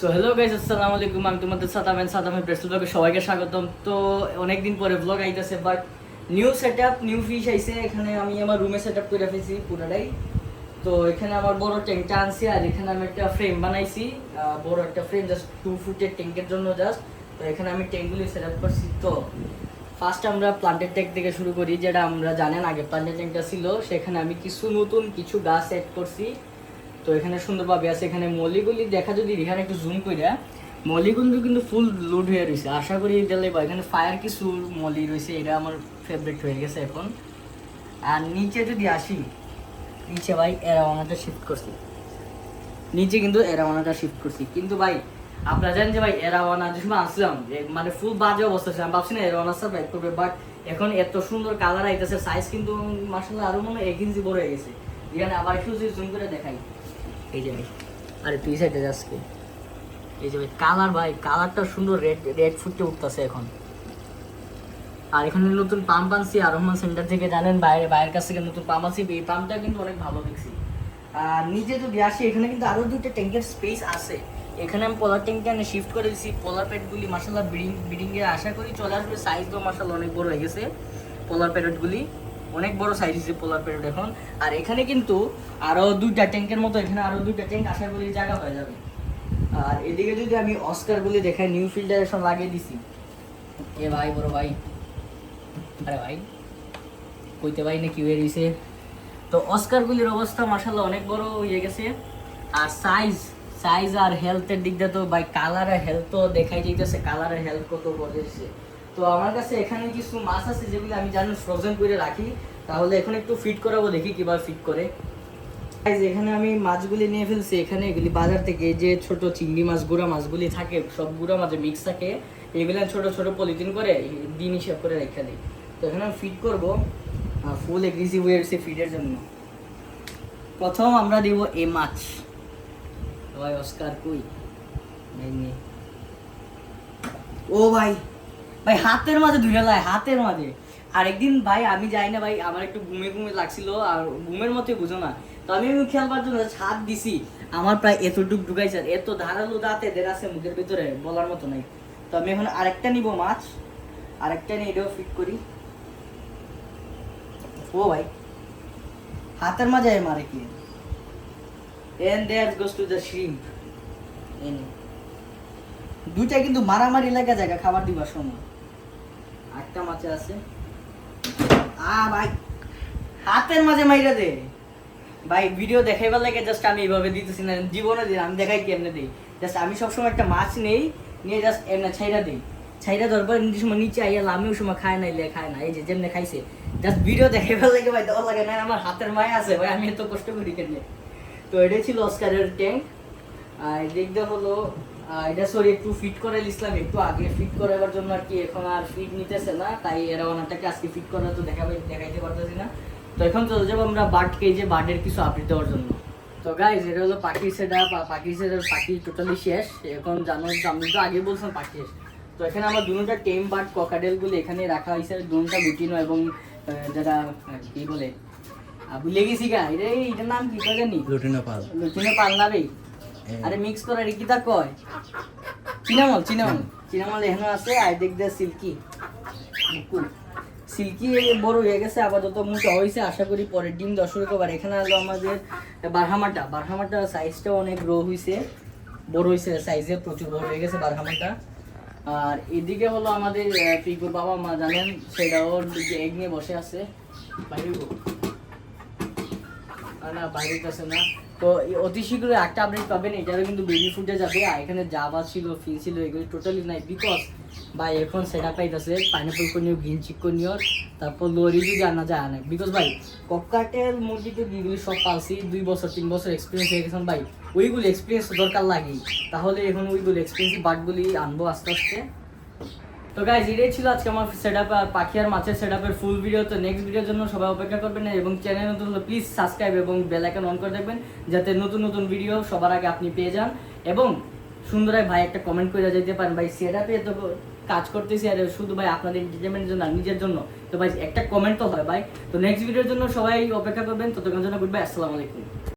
So hello guys আসসালামু আলাইকুম। আমি তোমাদের সাদামেন সাদামের প্রেসেল ব্লগে সবাইকে স্বাগতম। তো, অনেকদিন পরে ব্লগ আইতেছে but new set up new fish আইছে। এখানে আমি আমার রুমে সেট আপ করে ফেলছি পুরোটাই। তো, এখানে আমার বড় ট্যাঙ্কটা আনছি, আর এখানে আমি একটা ফ্রেম বানাইছি। বড় একটা ফ্রেম জাস্ট টু ফুটের ট্যাঙ্কের জন্য জাস্ট তো, এখানে আমি ট্যাঙ্কগুলি সেট আপ করছি। তো ফার্স্ট আমরা প্লান্টের ট্যাঙ্ক থেকে শুরু করি, যেটা আমরা জানেন আগে প্লান্টের ট্যাঙ্কটা ছিল। সেখানে আমি কিছু নতুন কিছু গাছ সেট করছি। তো এখানে সুন্দরভাবে আছে, এখানে মলিগুলি দেখা যদি রিহার একটু জুম কইরা, মলিগুলো কিন্তু ফুল লোড হয়ে রয়েছে আশা করি দিলে বা এখানে ফায়ার কিছু মলি রয়েছে এটা আমার ফেভারিট হয়ে গেছে এখন। আর নিচে যদি আসি, নিচে ভাই এরাওয়ানাটা শিফট করছি। নিচে কিন্তু এরাওয়ানাটা শিফট করছি। কিন্তু ভাই, আপনারা জানেন যে ভাই এরাওয়ানা যে সময় আসলাম মানে ফুল বাজে অবস্থা ছিল। আমি ভাবছি না এরাওয়ানা ব্যাক করবে বাট এখন এত সুন্দর কালার আইতেছে সাইজ কিন্তু মার্শাল্লাহ আরও মনে হয় এক ইঞ্চি বড় হয়ে গেছে। এখানে আবার একটু জুম করে দেখাই। এই যে আরে তুই সাইডে যাচ্ছে এই যে কালার ভাই কালারটা সুন্দর রেড রেড ফুটে উঠতেছে এখন। আর এখানে নতুন পাম্প আনছি, আর রহমান সেন্টার থেকে জানেন, বাইরে বাইরের কাছ থেকে নতুন পাম্প আনছি, এই পাম্পটা কিন্তু অনেক ভালো দেখছি। আর নিচে যদি আসি, এখানে কিন্তু আরও দুইটা ট্যাঙ্কের স্পেস আছে। এখানে আমি পোলার ট্যাঙ্কে আমি শিফট করে দিচ্ছি পোলার প্যাডগুলি মাসাল্লাহ ব্রিডিং ব্রিডিং এর আশা করি চলে আসবে সাইজও মাসাল্লাহ অনেক বড় হয়ে গেছে পোলার প্যাডগুলি অনেক বড় সাইজ হয়েছে পোলার প্যাড এখন আর এখানে কিন্তু আরও দুইটা ট্যাঙ্কের মতো, এখানে আরও দুইটা ট্যাঙ্ক আশা করি জায়গা হয়ে যাবে। আর এদিকে যদি আমি অস্কারগুলি দেখাই নিউ ফিল্টারেশন লাগিয়ে দিছি। এ ভাই, বড় ভাই। আরে ভাই, কইতে ভাই না কি হয়ে গেছে। তো অস্কারগুলির অবস্থা মার্শাল্লাহ অনেক বড় হয়ে গেছে। আর সাইজ সাইজ আর হেলথের দিক দিয়ে তো ভাই কালার হেলথ তো দেখাই যাইতেছে কালার হেলথ কত বড়েছে তো আমার কাছে এখানে কিছু মাছ আছে যেগুলো আমি জানি ফ্রোজেন করে রাখি। তাহলে এখন একটু ফিট করাবো, দেখি কীভাবে ফিট করে। এখানে আমি মাছগুলি নিয়ে ফেলছি। এখানে এগুলি বাজার থেকে যে ছোট চিংড়ি মাছ, গুঁড়া মাছগুলি থাকে, সব গুঁড়া মাছে মিক্স থাকে। এগুলো ছোট ছোট পলিথিন করে দিন হিসাব করে রেখে দিই। তো এখানে আমি ফিট করব ফুল এগ্রেসিভ হয়ে গেছে ফিডের জন্য। প্রথম আমরা দিব এ মাছ। ভাই অস্কার কই? ও ভাই ভাই, হাতের মাঝে ধুয়ে লাই হাতের মাঝে। আরেকদিন ভাই, আমি যাই না ভাই, আমার একটু ঘুমে ঘুমে লাগছিল আর ঘুমের মতোই বুঝো না। তো আমি আমি খেলবার জন্য হাত দিছি। আমার প্রায় এতটুক ঢুকাইছে, এত ধারালো দাঁত এদের আছে মুখের ভিতরে, বলার মতো নাই। তো আমি এখন আরেকটা নিব মাছ। আরেকটা নিয়ে এটাও ফিট করি। ও ভাই, হাতের মাঝে মারে কি? এনে দুইটা কিন্তু মারামারি লাগা জায়গা, খাবার দিবার সময়। একটা মাছে আছে। আ, ভাই, হাতের মাঝে মাইরা দে। ভাই ভিডিও দেখাইবার লাগে জাস্ট আমি এইভাবে দিতেছি না, জীবনে আমি দেখাই কেমনে দিই? জাস্ট আমি সবসময় একটা মাছ নেই, নিয়ে জাস্ট এমনি ছাইরা দিই। ছাইরা নিজের সময় নিচে আইয়া আমি ওই সময় খায় না ইলে খায় না এই যে যেমনি খাইছে। জাস্ট ভিডিও দেখাইবার লাগে ভাই দেওয়ার লাগে না, আমার হাতের মায় আছে, ভাই, আমি এত কষ্ট করি কেন তো এটাই ছিল অস্কারের ট্যাঙ্ক আর এদিক হলো এটা সরি একটু ফিট করে নিছিলাম একটু আগে ফিট করাবার জন্য আর কি এখন আর ফিট নিতেছে না তাই এরা ওনারটাকে আজকে ফিট করা তো দেখাবে দেখাইতে পারতেছি না। তো এখন চলে যাব আমরা এই যে বার্ডের কিছু আপডেট দেওয়ার জন্য। তো গাইজ এটা হলো পাখির সেটা পাখির সেটা পাখি টোটালি শেষ। এখন জানো আমি তো আগে বলছিলাম পাখি শেষ। তো এখানে আমার দুটা টেম বার্ড ককাডেলগুলো এখানে রাখা হয়েছে দুটা লুটিনো এবং যারা কি বলে ভুলে গেছি গা এটা এটার নাম কি জানি? লুটিনো পাল। লুটিনো পাল্লা রে। আরে মিক্স করে রে কিতা কয়? চিনামল চিনামল। চিনামল এখানে আছে, আর দেখ দে সিল্কি। সিল্কি বড় হয়ে গেছে, আপাতত মোটা হয়েছে। আশা করি পরের ডিম দর্শক কবার এখানে হলো আমাদের বারহামাটা। বারহামাটা সাইজটা অনেক গ্রো হয়েছে বড় হয়েছে সাইজে প্রচুর বড় হয়ে গেছে বারহামাটা। আর এদিকে হলো আমাদের পিকুর বাবা মা জানেন, সেটাও এগ নিয়ে বসে আছে। বাইরে না, বাইরের কাছে না। তো অতি শীঘ্রই একটা আপডেট পাবেন, এটারও কিন্তু বেবি ফুটে যাবে। আর এখানে জাভা ছিল ফিল ছিল, এগুলো টোটালি নাই বিকজ ভাই, এখন সেটা পাইতেছে পাইনাপল কর্নিও গ্রিন চিক কর্নিও তারপর লোরি যদি আনা যায় অনেক বিকজ ভাই ককাটেল মুরগি তো এগুলি সব পালছি, দুই বছর, তিন বছর এক্সপিরিয়েন্স হয়ে গেছেন ভাই, ওইগুলো এক্সপিরিয়েন্স দরকার লাগে তাহলে এখন ওইগুলো এক্সপিরিয়েন্স বার্ডগুলি আনব আস্তে আস্তে। তো গাইজ এটাই ছিল আজকে আমার সেট আপ আর পাখি আর মাছের সেট আপের ফুল ভিডিও তো নেক্সট ভিডিওর জন্য সবাই অপেক্ষা করবেন এবং চ্যানেল নতুন হলে প্লিজ সাবস্ক্রাইব এবং বেল আইকন অন করে দেখবেন, যাতে নতুন নতুন ভিডিও সবার আগে আপনি পেয়ে যান। এবং সুন্দরায় ভাই একটা কমেন্ট করে যেতে পারেন, ভাই সেট আপে তো কাজ করতেছি, আর শুধু ভাই আপনাদের এন্টারটেনমেন্টের জন্য আর নিজের জন্য। তো ভাই, একটা কমেন্ট তো হয় ভাই। তো নেক্সট ভিডিওর জন্য সবাই অপেক্ষা করবেন। ততক্ষণ জন্য গুড বাই আসসালামু আলাইকুম।